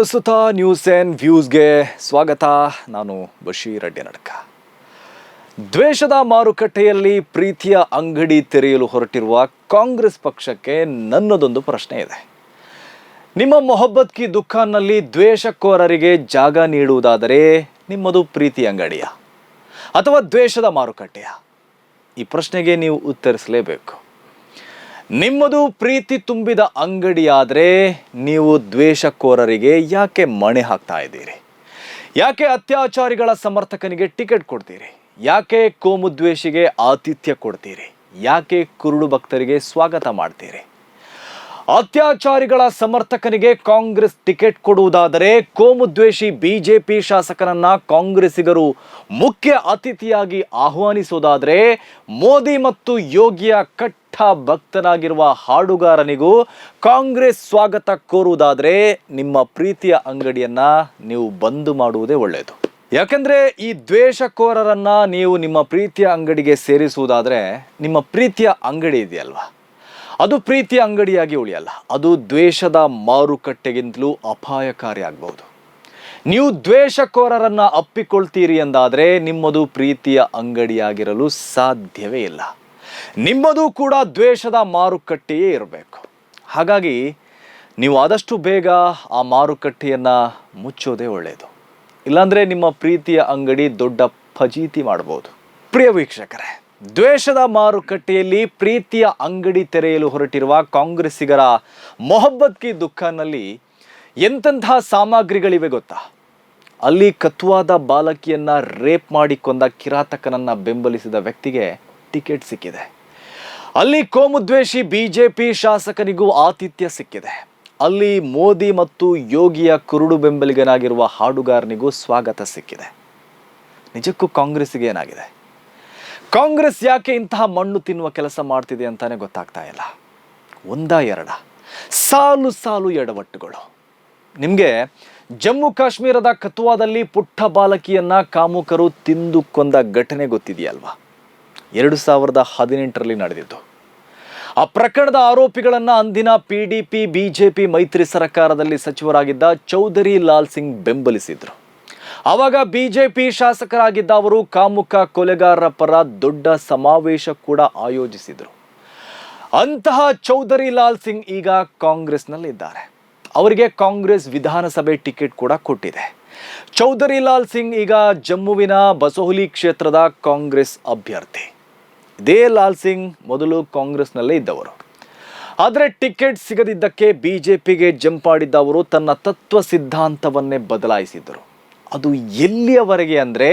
ಪ್ರಸ್ತುತ news and ವ್ಯೂಸ್ಗೆ ಸ್ವಾಗತ. ನಾನು ಬಶೀರ್ ನಡಕ ದ್ವೇಷದ ಮಾರುಕಟ್ಟೆಯಲ್ಲಿ ಪ್ರೀತಿಯ ಅಂಗಡಿ ತೆರೆಯಲು ಹೊರಟಿರುವ ಕಾಂಗ್ರೆಸ್ ಪಕ್ಷಕ್ಕೆ ನನ್ನದೊಂದು ಪ್ರಶ್ನೆ ಇದೆ. ನಿಮ್ಮ ಮೊಹಬ್ಬತ್ ಕಿ ದುಖಾನ್ನಲ್ಲಿ ದ್ವೇಷಕ್ಕೋರರಿಗೆ ಜಾಗ ನೀಡುವುದಾದರೆ ನಿಮ್ಮದು ಪ್ರೀತಿ ಅಂಗಡಿಯ? ಅಥವಾ ದ್ವೇಷದ ಮಾರುಕಟ್ಟೆಯ? ಈ ಪ್ರಶ್ನೆಗೆ ನೀವು ಉತ್ತರಿಸಲೇಬೇಕು. ನಿಮ್ಮದು ಪ್ರೀತಿ ತುಂಬಿದ ಅಂಗಡಿಯಾದರೆ ನೀವು ದ್ವೇಷಕೋರರಿಗೆ ಯಾಕೆ ಮಣೆ ಹಾಕ್ತಾ ಇದ್ದೀರಿ? ಯಾಕೆ ಅತ್ಯಾಚಾರಿಗಳ ಸಮರ್ಥಕನಿಗೆ ಟಿಕೆಟ್ ಕೊಡ್ತೀರಿ? ಯಾಕೆ ಕೋಮುದ್ವೇಷಿಗೆ ಆತಿಥ್ಯ ಕೊಡ್ತೀರಿ? ಯಾಕೆ ಕುರುಡು ಭಕ್ತರಿಗೆ ಸ್ವಾಗತ ಮಾಡ್ತೀರಿ? ಅತ್ಯಾಚಾರಿಗಳ ಸಮರ್ಥಕನಿಗೆ ಕಾಂಗ್ರೆಸ್ ಟಿಕೆಟ್ ಕೊಡುವುದಾದರೆ ಕೋಮುದ್ವೇಷಿ ಬಿಜೆಪಿ ಶಾಸಕನನ್ನ ಕಾಂಗ್ರೆಸ್ಸಿಗರು ಮುಖ್ಯ ಅತಿಥಿಯಾಗಿ ಆಹ್ವಾನಿಸುವುದಾದರೆ ಮೋದಿ ಮತ್ತು ಯೋಗಿಯ ಕಟ್ಟ ಭಕ್ತನಾಗಿರುವ ಹಾಡುಗಾರನಿಗೂ ಕಾಂಗ್ರೆಸ್ ಸ್ವಾಗತ ಕೋರುವುದಾದರೆ ನಿಮ್ಮ ಪ್ರೀತಿಯ ಅಂಗಡಿಯನ್ನ ನೀವು ಬಂದ್ ಮಾಡುವುದೇ ಒಳ್ಳೆಯದು. ಯಾಕಂದ್ರೆ ಈ ದ್ವೇಷಕೋರರನ್ನ ನೀವು ನಿಮ್ಮ ಪ್ರೀತಿಯ ಅಂಗಡಿಗೆ ಸೇರಿಸುವುದಾದರೆ ನಿಮ್ಮ ಪ್ರೀತಿಯ ಅಂಗಡಿ ಇದೆಯಲ್ವ? ಅದು ಪ್ರೀತಿಯ ಅಂಗಡಿಯಾಗಿ ಉಳಿಯಲ್ಲ, ಅದು ದ್ವೇಷದ ಮಾರುಕಟ್ಟೆಗಿಂತಲೂ ಅಪಾಯಕಾರಿ ಆಗಬಹುದು. ನೀವು ದ್ವೇಷಕೋರರನ್ನು ಅಪ್ಪಿಕೊಳ್ತೀರಿ ಎಂದಾದರೆ ನಿಮ್ಮದು ಪ್ರೀತಿಯ ಅಂಗಡಿಯಾಗಿರಲು ಸಾಧ್ಯವೇ ಇಲ್ಲ. ನಿಮ್ಮದು ಕೂಡ ದ್ವೇಷದ ಮಾರುಕಟ್ಟೆಯೇ ಇರಬೇಕು. ಹಾಗಾಗಿ ನೀವು ಆದಷ್ಟು ಬೇಗ ಆ ಮಾರುಕಟ್ಟೆಯನ್ನು ಮುಚ್ಚೋದೇ ಒಳ್ಳೆಯದು ಇಲ್ಲಾಂದರೆ ನಿಮ್ಮ ಪ್ರೀತಿಯ ಅಂಗಡಿ ದೊಡ್ಡ ಫಜೀತಿ ಮಾಡಬಹುದು ಪ್ರಿಯ ವೀಕ್ಷಕರೇ, ದ್ವೇಷದ ಮಾರುಕಟ್ಟೆಯಲ್ಲಿ ಪ್ರೀತಿಯ ಅಂಗಡಿ ತೆರೆಯಲು ಹೊರಟಿರುವ ಕಾಂಗ್ರೆಸ್ಸಿಗರ ಮೊಹಬ್ಬತ್ ಕಿ ದುಃಖನಲ್ಲಿ ಎಂತೆಂತಹ ಸಾಮಗ್ರಿಗಳಿವೆ ಗೊತ್ತಾ? ಅಲ್ಲಿ ಕತ್ತುವಾದ ಬಾಲಕಿಯನ್ನ ರೇಪ್ ಮಾಡಿ ಕೊಂದ ಕಿರಾತಕನನ್ನ ಬೆಂಬಲಿಸಿದ ವ್ಯಕ್ತಿಗೆ ಟಿಕೆಟ್ ಸಿಕ್ಕಿದೆ. ಅಲ್ಲಿ ಕೋಮುದ್ವೇಷಿ ಬಿಜೆಪಿ ಶಾಸಕನಿಗೂ ಆತಿಥ್ಯ ಸಿಕ್ಕಿದೆ. ಅಲ್ಲಿ ಮೋದಿ ಮತ್ತು ಯೋಗಿಯ ಕುರುಡು ಬೆಂಬಲಿಗನಾಗಿರುವ ಹಾಡುಗಾರನಿಗೂ ಸ್ವಾಗತ ಸಿಕ್ಕಿದೆ. ನಿಜಕ್ಕೂ ಕಾಂಗ್ರೆಸ್ಗೆ ಏನಾಗಿದೆ? ಕಾಂಗ್ರೆಸ್ ಯಾಕೆ ಇಂತಹ ಮಣ್ಣು ತಿನ್ನುವ ಕೆಲಸ ಮಾಡ್ತಿದೆ ಅಂತಾನೆ ಗೊತ್ತಾಗ್ತಾ ಇಲ್ಲ. ಒಂದ ಎರಡ. ಸಾಲು ಸಾಲು ಎಡವಟ್ಟುಗಳು. ನಿಮಗೆ ಜಮ್ಮು ಕಾಶ್ಮೀರದ ಕತುವಾದಲ್ಲಿ ಪುಟ್ಟ ಬಾಲಕಿಯನ್ನ ಕಾಮುಕರು ತಿಂದು ಕೊಂದ ಘಟನೆ ಗೊತ್ತಿದೆಯಲ್ವಾ? ಎರಡು ಸಾವಿರದ ಹದಿನೆಂಟರಲ್ಲಿ ನಡೆದಿದ್ದು. ಆ ಪ್ರಕರಣದ ಆರೋಪಿಗಳನ್ನು ಅಂದಿನ ಪಿ ಡಿ ಪಿ ಬಿಜೆಪಿ ಮೈತ್ರಿ ಸರ್ಕಾರದಲ್ಲಿ ಸಚಿವರಾಗಿದ್ದ ಚೌಧರಿ ಲಾಲ್ ಸಿಂಗ್ ಬೆಂಬಲಿಸಿದ್ರು. ಆವಾಗ ಬಿಜೆಪಿ ಶಾಸಕರಾಗಿದ್ದ ಅವರು ಕಾಮುಕ ಕೊಲೆಗಾರರ ಪರ ದೊಡ್ಡ ಸಮಾವೇಶ ಕೂಡ ಆಯೋಜಿಸಿದರು. ಅಂತಹ ಚೌಧರಿ ಲಾಲ್ ಸಿಂಗ್ ಈಗ ಕಾಂಗ್ರೆಸ್ನಲ್ಲಿದ್ದಾರೆ. ಅವರಿಗೆ ಕಾಂಗ್ರೆಸ್ ವಿಧಾನಸಭೆ ಟಿಕೆಟ್ ಕೂಡ ಕೊಟ್ಟಿದೆ. ಚೌಧರಿ ಲಾಲ್ ಸಿಂಗ್ ಈಗ ಜಮ್ಮುವಿನ ಬಸೋಹುಲಿ ಕ್ಷೇತ್ರದ ಕಾಂಗ್ರೆಸ್ ಅಭ್ಯರ್ಥಿ. ಇದೇ ಲಾಲ್ ಸಿಂಗ್ ಮೊದಲು ಕಾಂಗ್ರೆಸ್ನಲ್ಲೇ ಇದ್ದವರು. ಆದರೆ ಟಿಕೆಟ್ ಸಿಗದಿದ್ದಕ್ಕೆ ಬಿ ಜೆ ಪಿಗೆ ಜಂಪಾಡಿದ್ದ ಅವರು ತನ್ನ ತತ್ವ ಸಿದ್ಧಾಂತವನ್ನೇ ಬದಲಾಯಿಸಿದರು ಅದು ಎಲ್ಲಿಯವರೆಗೆ ಅಂದರೆ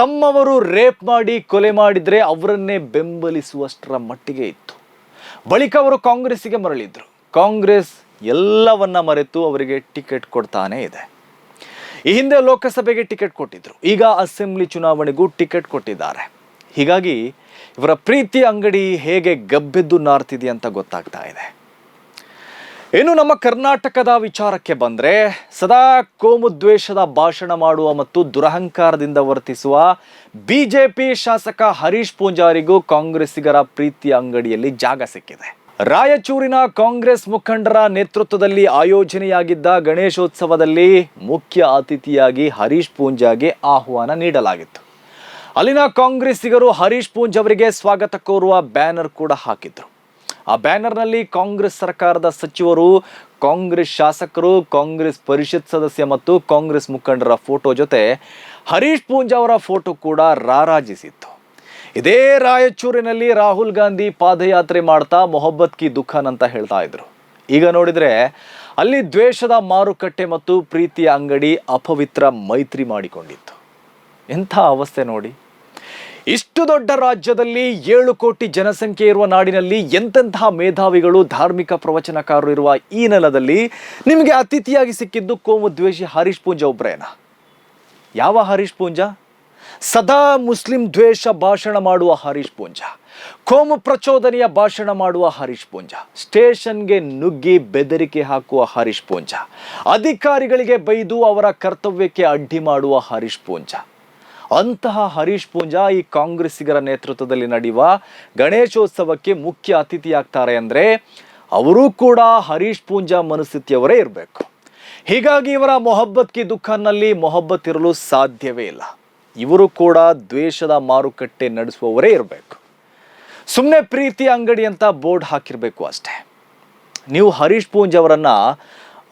ತಮ್ಮವರು ರೇಪ್ ಮಾಡಿ ಕೊಲೆ ಮಾಡಿದರೆ ಅವರನ್ನೇ ಬೆಂಬಲಿಸುವಷ್ಟರ ಮಟ್ಟಿಗೆ ಇತ್ತು. ಬಳಿಕ ಅವರು ಕಾಂಗ್ರೆಸ್ಸಿಗೆ ಮರಳಿದ್ರು. ಕಾಂಗ್ರೆಸ್ ಎಲ್ಲವನ್ನ ಮರೆತು ಅವರಿಗೆ ಟಿಕೆಟ್ ಕೊಡ್ತಾನೇ ಇದೆ. ಈ ಹಿಂದೆ ಲೋಕಸಭೆಗೆ ಟಿಕೆಟ್ ಕೊಟ್ಟಿದ್ರು. ಈಗ ಅಸೆಂಬ್ಲಿ ಚುನಾವಣೆಗೂ ಟಿಕೆಟ್ ಕೊಟ್ಟಿದ್ದಾರೆ. ಹೀಗಾಗಿ ಇವರ ಪ್ರೀತಿ ಅಂಗಡಿ ಹೇಗೆ ಗಬ್ಬೆದ್ದು ನಾರ್ತಿದೆ ಅಂತ ಗೊತ್ತಾಗ್ತಾ ಇದೆ. ಇನ್ನು ನಮ್ಮ ಕರ್ನಾಟಕದ ವಿಚಾರಕ್ಕೆ ಬಂದರೆ, ಸದಾ ಕೋಮುದ್ವೇಷದ ಭಾಷಣ ಮಾಡುವ ಮತ್ತು ದುರಹಂಕಾರದಿಂದ ವರ್ತಿಸುವ ಬಿ ಜೆ ಪಿ ಶಾಸಕ ಹರೀಶ್ ಪೂಂಜಾರಿಗೂ ಕಾಂಗ್ರೆಸ್ಸಿಗರ ಪ್ರೀತಿ ಅಂಗಡಿಯಲ್ಲಿ ಜಾಗ ಸಿಕ್ಕಿದೆ. ರಾಯಚೂರಿನ ಕಾಂಗ್ರೆಸ್ ಮುಖಂಡರ ನೇತೃತ್ವದಲ್ಲಿ ಆಯೋಜನೆಯಾಗಿದ್ದ ಗಣೇಶೋತ್ಸವದಲ್ಲಿ ಮುಖ್ಯ ಅತಿಥಿಯಾಗಿ ಹರೀಶ್ ಪೂಂಜಾಗೆ ಆಹ್ವಾನ ನೀಡಲಾಗಿತ್ತು. ಅಲ್ಲಿನ ಕಾಂಗ್ರೆಸ್ಸಿಗರು ಹರೀಶ್ ಪೂಂಜ್ ಅವರಿಗೆ ಸ್ವಾಗತ ಕೋರುವ ಬ್ಯಾನರ್ ಕೂಡ ಹಾಕಿದ್ರು. ಆ ಬ್ಯಾನರ್ನಲ್ಲಿ ಕಾಂಗ್ರೆಸ್ ಸರ್ಕಾರದ ಸಚಿವರು, ಕಾಂಗ್ರೆಸ್ ಶಾಸಕರು, ಕಾಂಗ್ರೆಸ್ ಪರಿಷತ್ ಸದಸ್ಯ ಮತ್ತು ಕಾಂಗ್ರೆಸ್ ಮುಖಂಡರ ಫೋಟೋ ಜೊತೆ ಹರೀಶ್ ಪೂಂಜ್ ಅವರ ಫೋಟೋ ಕೂಡ ರಾರಾಜಿಸಿತ್ತು. ಇದೇ ರಾಯಚೂರಿನಲ್ಲಿ ರಾಹುಲ್ ಗಾಂಧಿ ಪಾದಯಾತ್ರೆ ಮಾಡ್ತಾ ಮೊಹಬ್ಬತ್ ಕಿ ದುಖಾನ್ ಅಂತ ಹೇಳ್ತಾ ಇದ್ರು. ಈಗ ನೋಡಿದ್ರೆ ಅಲ್ಲಿ ದ್ವೇಷದ ಮಾರುಕಟ್ಟೆ ಮತ್ತು ಪ್ರೀತಿಯ ಅಂಗಡಿ ಅಪವಿತ್ರ ಮೈತ್ರಿ ಮಾಡಿಕೊಂಡಿತ್ತು. ಎಂಥ ಅವಸ್ಥೆ ನೋಡಿ. ಇಷ್ಟು ದೊಡ್ಡ ರಾಜ್ಯದಲ್ಲಿ ಏಳು ಕೋಟಿ ಜನಸಂಖ್ಯೆ ಇರುವ ನಾಡಿನಲ್ಲಿ ಎಂತೆಂತಹ ಮೇಧಾವಿಗಳು, ಧಾರ್ಮಿಕ ಪ್ರವಚನಕಾರರು ಇರುವ ಈ ನೆಲದಲ್ಲಿ ನಿಮಗೆ ಅತಿಥಿಯಾಗಿ ಸಿಕ್ಕಿದ್ದು ಕೋಮು ದ್ವೇಷಿ ಹರೀಶ್ ಪೂಂಜಾ ಒಬ್ರೇನಾ ಯಾವ ಹರೀಶ್ ಪೂಂಜಾ? ಸದಾ ಮುಸ್ಲಿಂ ದ್ವೇಷ ಭಾಷಣ ಮಾಡುವ ಹರೀಶ್ ಪೂಂಜಾ. ಕೋಮು ಪ್ರಚೋದನೆಯ ಭಾಷಣ ಮಾಡುವ ಹರೀಶ್ ಪೂಂಜಾ. ಸ್ಟೇಷನ್ಗೆ ನುಗ್ಗಿ ಬೆದರಿಕೆ ಹಾಕುವ ಹರೀಶ್ ಪೂಂಜಾ. ಅಧಿಕಾರಿಗಳಿಗೆ ಬೈದು ಅವರ ಕರ್ತವ್ಯಕ್ಕೆ ಅಡ್ಡಿ ಮಾಡುವ ಹರೀಶ್ ಪೂಂಜ. ಅಂತಹ ಹರೀಶ್ ಪೂಂಜಾ ಈ ಕಾಂಗ್ರೆಸ್ಸಿಗರ ನೇತೃತ್ವದಲ್ಲಿ ನಡೆಯುವ ಗಣೇಶೋತ್ಸವಕ್ಕೆ ಮುಖ್ಯ ಅತಿಥಿಯಾಗ್ತಾರೆ ಅಂದರೆ ಅವರೂ ಕೂಡ ಹರೀಶ್ ಪೂಂಜಾ ಮನಸ್ಥಿತಿಯವರೇ ಇರಬೇಕು. ಹೀಗಾಗಿ ಇವರ ಮೊಹಬ್ಬತ್ ಕಿ ದುಃಖನಲ್ಲಿ ಮೊಹಬ್ಬತ್ ಇರಲು ಸಾಧ್ಯವೇ ಇಲ್ಲ. ಇವರು ಕೂಡ ದ್ವೇಷದ ಮಾರುಕಟ್ಟೆ ನಡೆಸುವವರೇ ಇರಬೇಕು. ಸುಮ್ಮನೆ ಪ್ರೀತಿ ಅಂಗಡಿ ಅಂತ ಬೋರ್ಡ್ ಹಾಕಿರಬೇಕು ಅಷ್ಟೇ. ನೀವು ಹರೀಶ್ ಪೂಂಜ್ ಅವರನ್ನ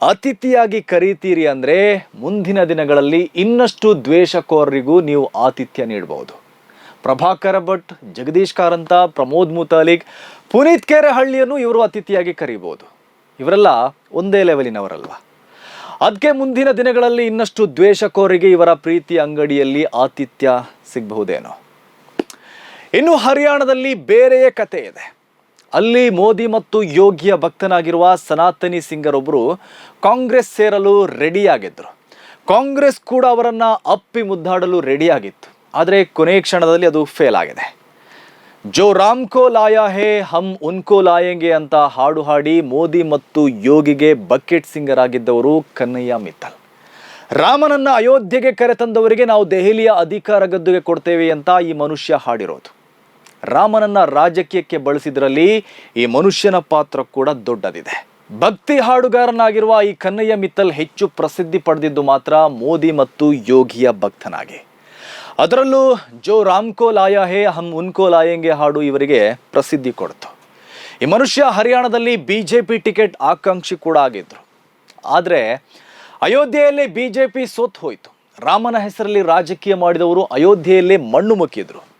ಅತಿಥಿಯಾಗಿ ಕರೀತೀರಿ ಅಂದರೆ ಮುಂದಿನ ದಿನಗಳಲ್ಲಿ ಇನ್ನಷ್ಟು ದ್ವೇಷಕೋರರಿಗೂ ನೀವು ಆತಿಥ್ಯ ನೀಡಬಹುದು ಪ್ರಭಾಕರ ಭಟ್, ಜಗದೀಶ್ ಕಾರಂತ, ಪ್ರಮೋದ್ ಮುತಾಲಿಕ್, ಪುನೀತ್ ಕೆರೆಹಳ್ಳಿಯನ್ನು ಇವರು ಅತಿಥಿಯಾಗಿ ಕರೀಬಹುದು ಇವರೆಲ್ಲ ಒಂದೇ ಲೆವೆಲಿನವರಲ್ವ. ಅದಕ್ಕೆ ಮುಂದಿನ ದಿನಗಳಲ್ಲಿ ಇನ್ನಷ್ಟು ದ್ವೇಷಕೋರಿಗೆ ಇವರ ಪ್ರೀತಿ ಅಂಗಡಿಯಲ್ಲಿ ಆತಿಥ್ಯ ಸಿಗಬಹುದೇನೋ. ಇನ್ನು ಹರಿಯಾಣದಲ್ಲಿ ಬೇರೆಯೇ ಕತೆ ಇದೆ ಅಲ್ಲಿ ಮೋದಿ ಮತ್ತು ಯೋಗಿಯ ಭಕ್ತನಾಗಿರುವ ಸನಾತನಿ ಸಿಂಗರ್ ಒಬ್ಬರು ಕಾಂಗ್ರೆಸ್ ಸೇರಲು ರೆಡಿಯಾಗಿದ್ದರು ಕಾಂಗ್ರೆಸ್ ಕೂಡ ಅವರನ್ನು ಅಪ್ಪಿ ಮುದ್ದಾಡಲು ರೆಡಿಯಾಗಿತ್ತು. ಆದರೆ ಕೊನೆ ಕ್ಷಣದಲ್ಲಿ ಅದು ಫೇಲ್ ಆಗಿದೆ. ಜೋ ರಾಮ್ಕೋ ಲಾಯಾ ಹೇ, ಹಮ್ ಉನ್ಕೋ ಲಾಯಂಗೆ ಅಂತ ಹಾಡು ಹಾಡಿ ಮೋದಿ ಮತ್ತು ಯೋಗಿಗೆ ಬಕೆಟ್ ಸಿಂಗರ್ ಆಗಿದ್ದವರು ಕನ್ನಯ್ಯ ಮಿತ್ತಲ್. ರಾಮನನ್ನ ಅಯೋಧ್ಯೆಗೆ ಕರೆತಂದವರಿಗೆ ನಾವು ದೆಹಲಿಯ ಅಧಿಕಾರ ಗದ್ದುಗೆ ಕೊಡ್ತೇವೆ ಅಂತ ಈ ಮನುಷ್ಯ ಹಾಡಿರೋದು. ರಾಮನನ್ನ ರಾಜಕೀಯಕ್ಕೆ ಬಳಸಿದ್ರಲ್ಲಿ ಈ ಮನುಷ್ಯನ ಪಾತ್ರ ಕೂಡ ದೊಡ್ಡದಿದೆ. ಭಕ್ತಿ ಹಾಡುಗಾರನಾಗಿರುವ ಈ ಕನ್ನಯ್ಯ ಮಿತ್ತಲ್ ಹೆಚ್ಚು ಪ್ರಸಿದ್ಧಿ ಪಡೆದಿದ್ದು ಮಾತ್ರ ಮೋದಿ ಮತ್ತು ಯೋಗಿಯ ಭಕ್ತನಾಗಿ. ಅದರಲ್ಲೂ ಜೋ ರಾಮ್ಕೋ ಲಾಯ ಹೇ, ಹಮ್ ಉನ್ಕೋ ಲಾಯಂಗೆ ಹಾಡು ಇವರಿಗೆ ಪ್ರಸಿದ್ಧಿ ಕೊಡ್ತು. ಈ ಮನುಷ್ಯ ಹರಿಯಾಣದಲ್ಲಿ ಬಿ ಜೆ ಪಿ ಟಿಕೆಟ್ ಆಕಾಂಕ್ಷಿ ಕೂಡ ಆಗಿದ್ರು. ಆದರೆ ಅಯೋಧ್ಯೆಯಲ್ಲಿ ಬಿ ಜೆ ಪಿ ಸೋತ್ ಹೋಯಿತು. ರಾಮನ ಹೆಸರಲ್ಲಿ ರಾಜಕೀಯ ಮಾಡಿದವರು ಅಯೋಧ್ಯೆಯಲ್ಲೇ ಮಣ್ಣು ಮುಕ್ಕಿದ್ರು.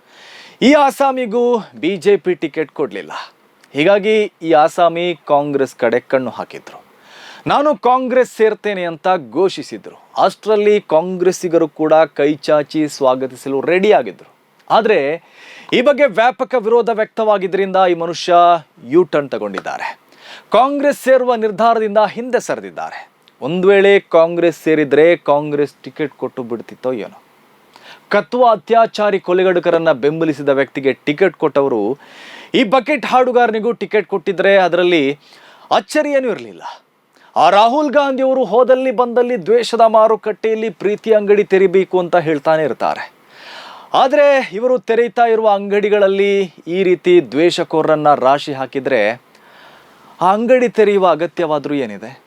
ಈ ಆಸಾಮಿಗೂ ಬಿ ಜೆ ಪಿ ಟಿಕೆಟ್ ಕೊಡಲಿಲ್ಲ. ಹೀಗಾಗಿ ಈ ಆಸಾಮಿ ಕಾಂಗ್ರೆಸ್ ಕಡೆ ಕಣ್ಣು ಹಾಕಿದ್ರು. ನಾನು ಕಾಂಗ್ರೆಸ್ ಸೇರ್ತೇನೆ ಅಂತ ಘೋಷಿಸಿದ್ರು. ಅಷ್ಟರಲ್ಲಿ ಕಾಂಗ್ರೆಸ್ಸಿಗರು ಕೂಡ ಕೈ ಚಾಚಿ ಸ್ವಾಗತಿಸಲು ರೆಡಿ ಆಗಿದ್ರು. ಆದರೆ ಈ ಬಗ್ಗೆ ವ್ಯಾಪಕ ವಿರೋಧ ವ್ಯಕ್ತವಾಗಿದ್ದರಿಂದ ಈ ಮನುಷ್ಯ ಯು ಟರ್ನ್ ತಗೊಂಡಿದ್ದಾರೆ. ಕಾಂಗ್ರೆಸ್ ಸೇರುವ ನಿರ್ಧಾರದಿಂದ ಹಿಂದೆ ಸರಿದಿದ್ದಾರೆ. ಒಂದು ವೇಳೆ ಕಾಂಗ್ರೆಸ್ ಸೇರಿದರೆ ಕಾಂಗ್ರೆಸ್ ಟಿಕೆಟ್ ಕೊಟ್ಟು ಬಿಡ್ತಿತ್ತೋ ಏನೋ. ಕತ್ವ ಅತ್ಯಾಚಾರಿ ಕೊಲೆಗಡುಕರನ್ನ ಬೆಂಬಲಿಸಿದ ವ್ಯಕ್ತಿಗೆ ಟಿಕೆಟ್ ಕೊಟ್ಟವರು, ಈ ಬಕೆಟ್ ಹಾಡುಗಾರನಿಗೂ ಟಿಕೆಟ್ ಕೊಟ್ಟಿದ್ರೆ ಅದರಲ್ಲಿ ಅಚ್ಚರಿ ಏನೂ ಇರಲಿಲ್ಲ. ಆ ರಾಹುಲ್ ಗಾಂಧಿ ಅವರು ಹೋದಲ್ಲಿ ಬಂದಲ್ಲಿ ದ್ವೇಷದ ಮಾರುಕಟ್ಟೆಯಲ್ಲಿ ಪ್ರೀತಿ ಅಂಗಡಿ ತೆರಿಬೇಕು ಅಂತ ಹೇಳ್ತಾನೆ ಇರ್ತಾರೆ. ಆದರೆ ಇವರು ತೆರೆಯುತ್ತಾ ಇರುವ ಅಂಗಡಿಗಳಲ್ಲಿ ಈ ರೀತಿ ದ್ವೇಷಕೋರರನ್ನ ರಾಶಿ ಹಾಕಿದರೆ ಆ ಅಂಗಡಿ ತೆರೆಯುವ ಅಗತ್ಯವಾದರೂ ಏನಿದೆ?